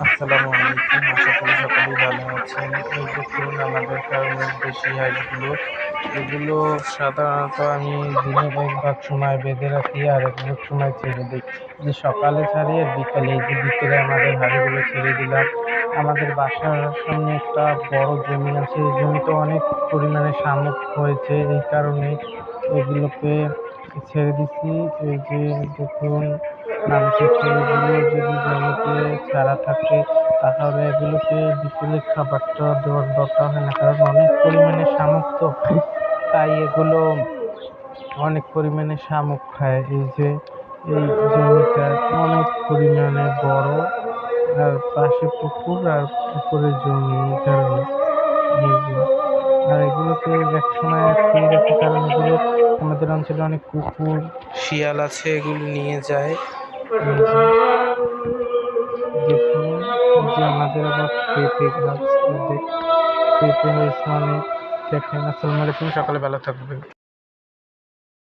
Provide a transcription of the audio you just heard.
আসসালামু আলাইকুম। আশা করি সকলেই ভালো আছেন। এই দেখুন আমাদের ফার্মের দেশি হাঁসগুলো এগুলো সাধারণত আমি দিনের এক ভাগ সময় বেঁধে রাখি আর এক ভাগ সময় ছেড়ে দিই। যে সকালে ছাড়ি আর বিকালে, এই যে বিকেলে আমাদের হাঁড়িগুলো ছেড়ে দিলাম। আমাদের বাসার সামনে একটা বড় জমি আছে। এই জমিতে অনেক পরিমাণে শামুক হয়েছে। এই কারণে এগুলোকে ছেড়ে দিচ্ছি এই যে দেখুন মানুষের ছেলেগুলো যদি জমিতে চারা থাকে, তাহলে এগুলোকে বিকেলে খাবারটা দেওয়ার দরকার হয় না, কারণ অনেক পরিমাণে শামুক তো। তাই এগুলো অনেক পরিমাণে শামুক খায়। এই যে, এই জমিটা অনেক পরিমাণে বড়, আর পাশে পুকুর আর পুকুরের জমি, এই কারণে। আর এগুলোকে একসময় ফিরে রাখি কারণ এগুলো আমাদের অঞ্চলে অনেক কুকুর, শিয়াল আছে, এগুলো নিয়ে যায়। দেখুন যে আমাদের আবার পেঁপে গাছ পেঁপে হয়েছে অনেক দেখেন আসসালামু আলাইকুম, সকালে ভালো থাকবেন।